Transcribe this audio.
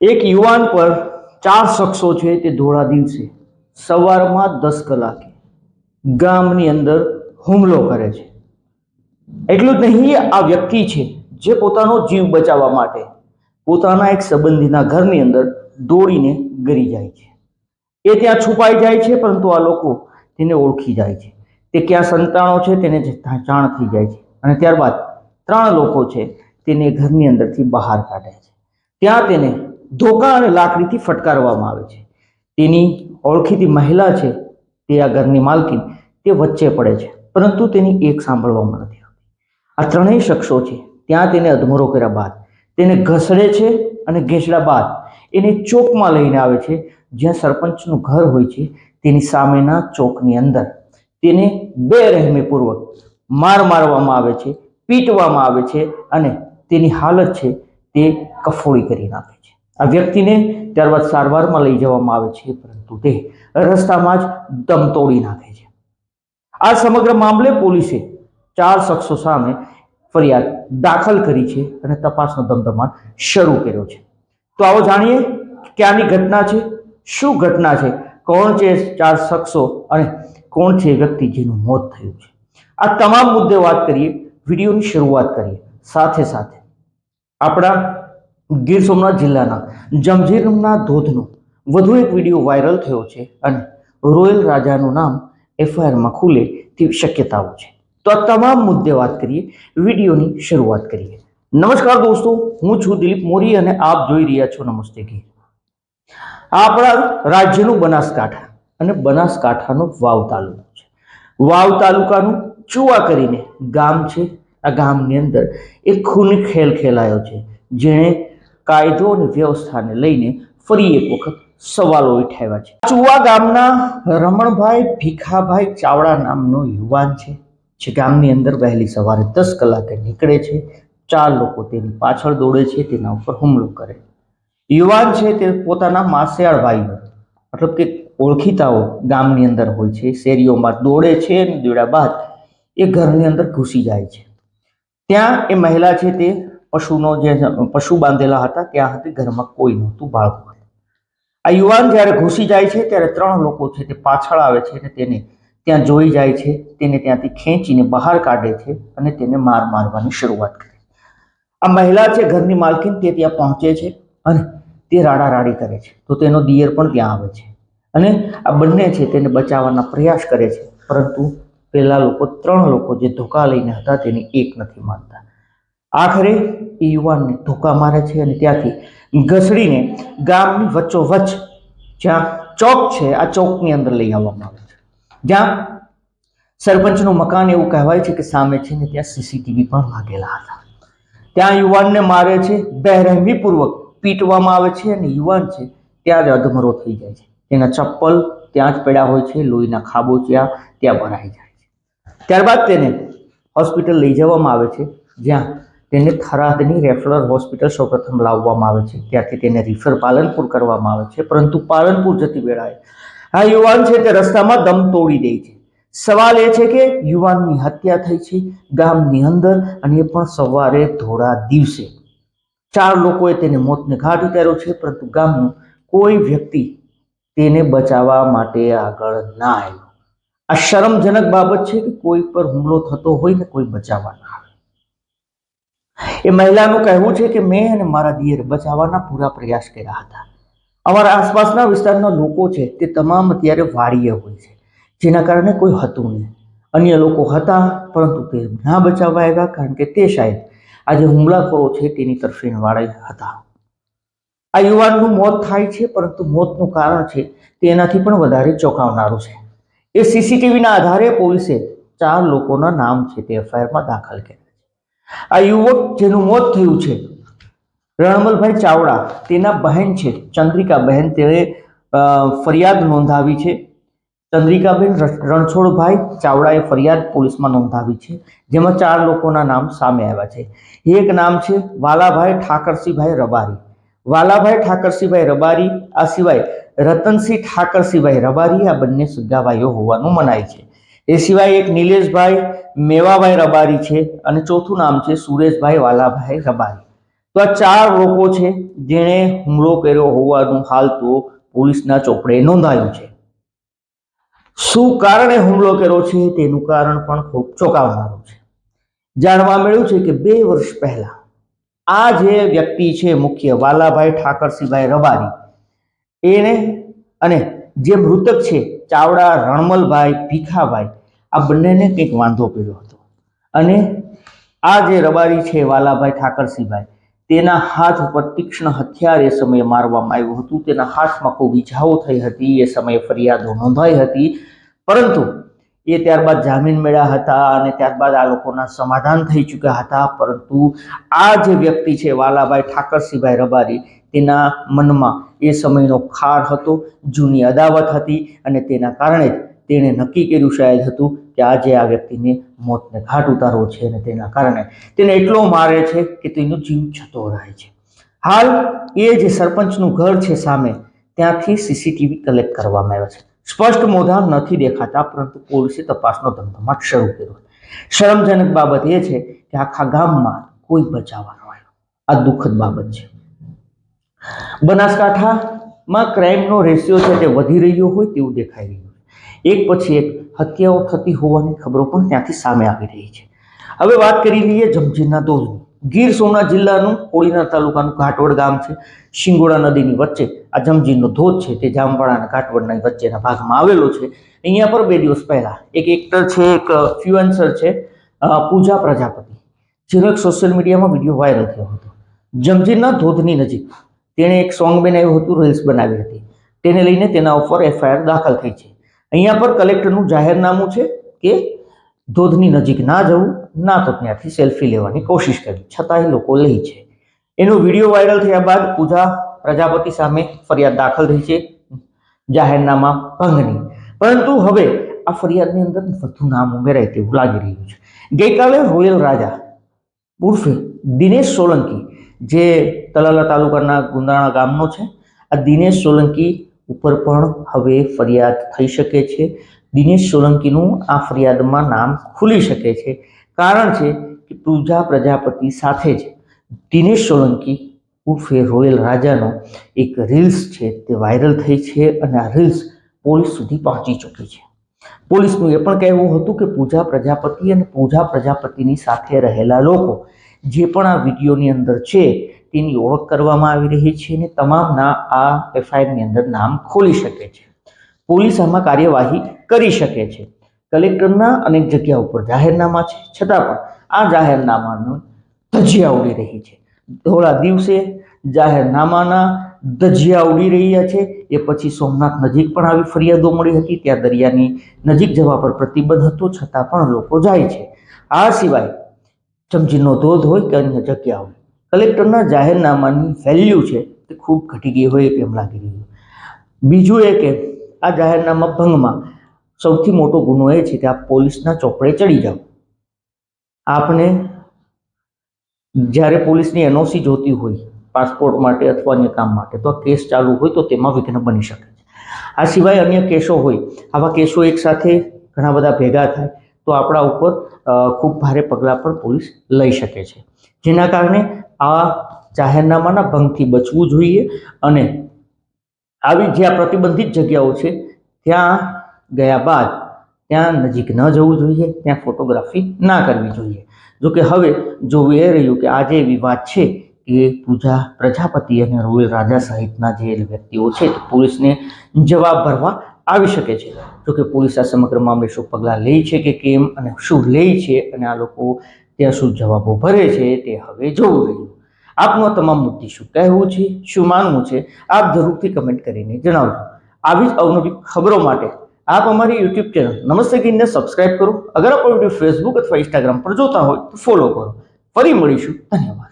એક યુવાન પર ચાર શખ્સો છે તે ધોળા દિવસે સવારમાં દસ કલાકે ગામની અંદર હુમલો કરે છે. એટલું જ નહીં, આ વ્યક્તિ છે જે પોતાનો જીવ બચાવવા માટે પોતાના એક સંબંધીના ઘરની અંદર દોડીને ગરી જાય છે. એ ત્યાં છુપાઈ જાય છે, પરંતુ આ લોકો તેને ઓળખી જાય છે. તે ક્યાં સંતાણો છે તેને જાણ થઈ જાય છે. અને ત્યારબાદ ત્રણ લોકો છે તેને ઘરની અંદરથી બહાર કાઢે છે. ત્યાં તેને ધોકા અને લાકડીથી ફટકારવામાં આવે છે. તેની ઓળખીતી મહિલા છે તે આ ઘરની માલકીન. તે વચ્ચે પડે છે, પરંતુ તેની એક સાંભળવામાં નથી આવતી આ ત્રણેય શખ્સો છે, ત્યાં તેને અધમરો કર્યા બાદ. તેને ઘસડે છે અને ઘેસડા બાદ. એને ચોકમાં લઈને આવે છે, જ્યાં સરપંચનું ઘર હોય છે, તેની સામેના ચોકની અંદર. તેને બે રહેમીપૂર્વક માર મારવામાં આવે છે, પીટવામાં આવે છે અને તેની હાલત છે તે કફોડી કરી નાખે છે. આ વ્યક્તિને ત્યારબાદ સારવારમાં લઈ જવામાં આવે છે, પરંતુ તે રસ્તામાં જ દમ તોડી નાખે છે. આ સમગ્ર મામલે પોલીસે ચાર શખ્સો સામે ફરિયાદ દાખલ કરી છે અને તપાસનો ધમધમાટ શરૂ કર્યો છે. તો આવો જાણીએ ક્યાંની ઘટના છે, શું ઘટના છે, કોણ છે ચાર શખ્સો અને કોણ છે વ્યક્તિ જેનું મોત થયું છે. આ તમામ મુદ્દે વાત કરીએ, વિડીયોની શરૂઆત કરીએ, સાથે સાથે. આપણા ગીર સોમનાથ જિલ્લાના જંજીરના ધોધનો વધુ એક વીડિયો વાયરલ થયો છે અને રોયલ રાજાનું નામ એફઆઈઆરમાં ખુલે તેવી શક્યતાઓ છે. તો આ તમામ મુદ્દે વાત કરીએ, વિડીયોની શરૂઆત કરીએ. નમસ્કાર દોસ્તો, હું છું દિલીપ મોરી અને આપ જોઈ રહ્યા છો નમસ્તે ગીર. આપણા રાજ્યનું બનાસકાંઠા અને બનાસકાંઠાનો વાવ તાલુકો છે. વાવ તાલુકાનું ચુવા કરીને ગામ છે. આ ગામની અંદર એક ખૂની ખેલ ખેલાયો છે, જેણે કાયદો અને વ્યવસ્થાને લઈને ફરી એક વખત સવાલો ઉઠાવ્યા છે. ચુવા ગામના રમણભાઈ ભીખાભાઈ ચાવડા નામનો યુવાન છે. જે ગામની અંદર વહેલી સવારે દસ કલાકે નીકળે છે. ચાર લોકો તેની પાછળ દોડે છે, તેના ઉપર હુમલો કરે. યુવાન છે તે પોતાના માસિયાળ ભાઈઓ મતલબ કે ઓળખીતાઓ ગામની અંદર હોય છે. શેરીઓમાં દોડે છે અને દોડ્યા બાદ એ ઘરની અંદર ઘૂસી જાય છે. ત્યાં એ મહિલા છે તે પશુનો જે પશુ બાંધેલા હતા ત્યાં હતી ઘરમાં કોઈ નહોતું બાળકો. આ યુવાન જ્યારે ઘૂસી જાય છે, ત્યારે ત્રણ લોકો છે તે પાછળ આવે છે અને તેને ત્યાં જોઈ જાય છે, તેને ત્યાંથી ખેંચીને બહાર કાઢે છે અને તેને માર મારવાની શરૂઆત કરે આ મહિલા છે ઘરની માલકીન, તે ત્યાં પહોંચે છે અને તે રાડારાડી કરે છે. તો તેનો દિયર પણ ત્યાં આવે છે. અને આ બંને છે તેને બચાવવાના પ્રયાસ કરે છે. પરંતુ પહેલાં લોકો, ત્રણ લોકો જે ધોકા લઈને હતા, તેની એક નથી માનતા. આખરે એ યુવાનને ધોકા મારે છે અને ત્યાંથી ઘસડીને ગામની વચ્ચોવચ્ચ જ્યાં ચોક છે, આ ચોકની અંદર લઈ આવવામાં આવે છે. જ્યાં સરપંચનું મકાન એવું કહેવાય છે કે સામે છે ને ત્યાં સીસીટીવી પણ લાગેલા હતા. ત્યાં યુવાનને મારે છે બેરહેમીપૂર્વક પીટવામાં આવે છે અને યુવાન છે, ત્યાં જ અધમરો થઈ જાય છે. તેના ચપ્પલ ત્યાં જ પડ્યા હોય છે, લોહીના ખાબોચિયા ત્યાં ભરાઈ જાય છે. ત્યારબાદ તેને હોસ્પિટલ લઈ જવામાં આવે છે, જ્યાં તેને થરાદની રેફરલ હોસ્પિટલ સૌપ્રથમ લાવવામાં આવે છે. ત્યાંથી તેને રિફર પાલનપુર કરવામાં આવે છે. પરંતુ પાલનપુર જતી વેળાએ આ યુવાન છે તે રસ્તામાં દમ તોડી દે છે. સવાલ એ છે કે યુવાનની હત્યા થઈ છે ગામની અંદર અને એ પણ સવારે ધોળા દિવસે. ચાર લોકોએ તેને મોતને ઘાટ ઉતાર્યો છે, પરંતુ ગામનું કોઈ વ્યક્તિ તેને બચાવવા માટે આગળ ના આવ્યો. આ શરમજનક બાબત છે કે કોઈ પર હુમલો થતો હોય ને કોઈ બચાવવા ના એ મહિલાનું કહેવું છે કે મેં અને મારા દિયર બચાવવાના પૂરા પ્રયાસ કર્યા હતા. અમારા આસપાસના વિસ્તારના લોકો છે તે તમામ અત્યારે વાડીએ હોય છે, જેના કારણે કોઈ હતું નહીં. અન્ય લોકો હતા, પરંતુ તે ના બચાવવા આવ્યા કારણ કે તે શાયદ આજે હુમલાખોરો છે તેની તરફેણ વાળા હતા. આ યુવાનનું મોત થાય છે, પરંતુ મોતનું કારણ છે તે એનાથી પણ વધારે ચોંકાવનારું છે. એ સીસીટીવીના આધારે પોલીસે ચાર લોકોના નામ છે તે એફઆઈઆરમાં દાખલ કર્યા. આ યુવક જેનું મોત થયું છે. રણમલભાઈ ચાવડા, તેના બહેન છે. ચંદ્રિકા બહેન, તેણે ફરિયાદ નોંધાવી છે. ચંદ્રિકાબેન રણછોડભાઈ ચાવડાએ ફરિયાદ પોલીસમાં નોંધાવી છે, જેમાં ચાર લોકોના નામ સામે આવ્યા છે. એક નામ છે વાલાભાઈ ઠાકરસિંહભાઈ રબારી. વાલાભાઈ ઠાકરસિંહભાઈ રબારી, આ સિવાય રતનસિંહ ઠાકરસિંહભાઈ રબારી આ બંને સગાભાઈઓ હોવાનું મનાય છે. એ સિવાય એક નિલેશભાઈ મેવાભાઈ રબારી છે અને ચોથું નામ છે સુરેશભાઈ વાલાભાઈ રબારી. તો આ ચાર લોકો છે જેણે હુમલો કર્યો હોવાનું હાલ તો પોલીસના ચોપડે નોંધાયું છે. શું કારણે હુમલો કર્યો છે તેનું કારણ પણ ખૂબ ચોંકાવનારું છે. જાણવા મળ્યું છે કે બે વર્ષ પહેલા આ જે વ્યક્તિ છે મુખ્ય વાલાભાઈ ઠાકરસિંહભાઈ રબારી, એને અને જે મૃતક છે ચાવડા રણમલભાઈ ભીખાભાઈ આ બંનેને કંઈક વાંધો પડ્યો હતો. અને આ જે રબારી છે વાલાભાઈ ઠાકરસિંહભાઈ, તેના હાથ ઉપર તીક્ષ્ણ હથિયાર એ સમયે મારવામાં આવ્યું હતું. તેના હાથમાં ખૂબ ઈજાઓ થઈ હતી, એ સમયે ફરિયાદો નોંધાઈ હતી. પરંતુ એ ત્યારબાદ જામીન મળ્યા હતા અને ત્યારબાદ આ લોકોના સમાધાન થઈ ચૂક્યા હતા. પરંતુ આ જે વ્યક્તિ છે વાલાભાઈ ઠાકરસિંહભાઈ રબારી, તેના મનમાં એ સમયનો ખાર હતો, જૂની અદાવત હતી અને તેના કારણે જ તેણે નક્કી કર્યું શાયદ હતું કે આજે આ વ્યક્તિને મોતને ઘાટ ઉતારવો છે અને તેના કારણે તેને એટલો મારે છે કે તેનો જીવ જતો રહે છે. હાલ એ જે સરપંચનું ઘર છે સામે. ત્યાંથી સીસીટીવી કલેક્ટ કરવામાં આવ્યા છે. સ્પષ્ટ મોઢા નથી દેખાતા, પરંતુ પોલીસે તપાસનો ધમધમાટ શરૂ કર્યો શરમજનક બાબત એ છે કે આખા ગામમાં કોઈ બચાવવાનો આવ્યો. આ દુઃખદ બાબત છે. બનાસકાંઠામાં ક્રાઇમનો રેશિયો છે તે વધી રહ્યો હોય તેવું દેખાઈ રહ્યું એક પછી એક હત્યાઓ થતી હોવાની ખબરો પણ ત્યાંથી સામે આવી રહી છે. હવે વાત કરી લઈએ જમજીરના ધોધની ગીર સોમનાથ જિલ્લાનું કોળીના તાલુકાનું ઘાટવડ ગામ છે. શિંગોડા નદીની વચ્ચે આ જમજીરનો ધોધ છે તે જામવાડા અને ઘાટવડના વચ્ચેના ભાગમાં આવેલો છે. અહીંયા પર બે દિવસ પહેલા એક એક્ટર છે, એક ફ્યુએન્સર છે પૂજા પ્રજાપતિ, જેનો એક સોશિયલ મીડિયામાં વીડિયો વાયરલ થયો હતો. જમજીરના ધોધની નજીક તેણે એક સોંગ બનાવ્યું હતું, રીલ્સ બનાવી હતી. તેને લઈને તેના ઉપર એફઆઈઆર દાખલ થઈ છે. અહીંયા પર કલેક્ટરનું જાહેરનામું છે કે ધોધની નજીક ના જવું, ના તો ત્યાંથી સેલ્ફી લેવાની કોશિશ કરવી. છતાં એ લોકો લે છે. એનો વીડિયો વાયરલ થયા બાદ પૂજા પ્રજાપતિ સામે ફરિયાદ દાખલ થઈ છે, જાહેરનામા ભંગની. પરંતુ હવે આ ફરિયાદની અંદર વધુ નામ ઉમેરાય તેવું લાગી રહ્યું છે. ગઈકાલે રોયલ રાજા ઉર્ફે દિનેશ સોલંકી, જે તલાલા તાલુકાના ગુંદાણા ગામનો છે, આ દિનેશ સોલંકી ઉપર પણ હવે ફરિયાદ થઈ શકે છે. દિનેશ સોલંકીનું આ ફરિયાદમાં નામ ખુલી શકે છે. કારણ છે કે પૂજા પ્રજાપતિ સાથે જ દિનેશ સોલંકી ઉર્ફે રોયલ રાજાનો એક રીલ્સ છે તે વાયરલ થઈ છે અને આ રીલ્સ પોલીસ સુધી પહોંચી ચૂકી છે. પોલીસનું એ પણ કહેવું હતું કે પૂજા પ્રજાપતિ અને પૂજા પ્રજાપતિની સાથે રહેલા લોકો જે પણ આ વિડીયોની અંદર છે તેની ઓળખ કરવામાં આવી રહી છે અને તમામના આ એફઆઈઆરની અંદર નામ ખોલી શકે છે. પોલીસ આમાં કાર્યવાહી કરી શકે છે. કલેક્ટરના અનેક જગ્યા ઉપર જાહેરનામા છે. છતાં પણ આ જાહેરનામાનું ધજિયા ઉડી રહી છે. ધોળા દિવસે જાહેરનામાના ધજિયા ઉડી રહ્યા છે. એ પછી સોમનાથ નજીક પણ આવી ફરિયાદો મળી હતી. ત્યાં દરિયાની નજીક જવા પર પ્રતિબંધ હતો. છતાં પણ લોકો જાય છે. આ સિવાય ચમચીનો ધોધ હોય કે અન્ય જગ્યા હોય કલેક્ટરના જાહેરનામાની વેલ્યુ છે તે ખૂબ ઘટી ગઈ હોય તેમ લાગી રહ્યું બીજું એ કે આ જાહેરનામા ભંગમાં સૌથી મોટો ગુનો એ છે કે આપ પોલીસના ચોપડે ચડી જાઓ. આપને જ્યારે પોલીસની એનઓસી જોતી હોય પાસપોર્ટ માટે અથવા અન્ય કામ માટે, તો આ કેસ ચાલુ હોય તો તેમાં વિઘ્ન બની શકે છે. આ સિવાય અન્ય કેસો હોય, આવા કેસો એકસાથે ઘણા બધા ભેગા થાય, તો આપણા ઉપર ખૂબ ભારે પગલાં પણ પોલીસ લઈ શકે છે. જેના કારણે આ જાહેરનામાના ભંગથી બચવું જોઈએ અને આવી જ્યાં પ્રતિબંધિત જગ્યાઓ છે, ત્યાં ગયા બાદ ત્યાં નજીક ન જવું જોઈએ, ત્યાં ફોટોગ્રાફી ના કરવી જોઈએ. જોકે હવે જોવું એ રહ્યું કે આ જે વિવાદ છે એ પૂજા પ્રજાપતિ અને રોયલ રાજા સહિતના જે વ્યક્તિઓ છે પોલીસને જવાબ ભરવા આવી શકે છે. જોકે પોલીસ આ સમગ્ર મામલે શું પગલાં લે છે કે કેમ અને શું લે છે અને આ લોકો ત્યાં શું જવાબો ભરે છે તે હવે જોવું રહ્યું. આપનો તમામ મુદ્દે શું કહેવું છે, શું માનવું છે, આપ જરૂરથી કમેન્ટ કરીને જણાવજો. આવી જ અવનવી ખબરો માટે આપ અમારી યુટ્યુબ ચેનલ નમસ્તે ગીરને સબસ્ક્રાઇબ કરો. અગર આપણો વીડિયો ફેસબુક અથવા ઇન્સ્ટાગ્રામ પર જોતા હોય તો ફોલો કરો. ફરી મળીશું. ધન્યવાદ.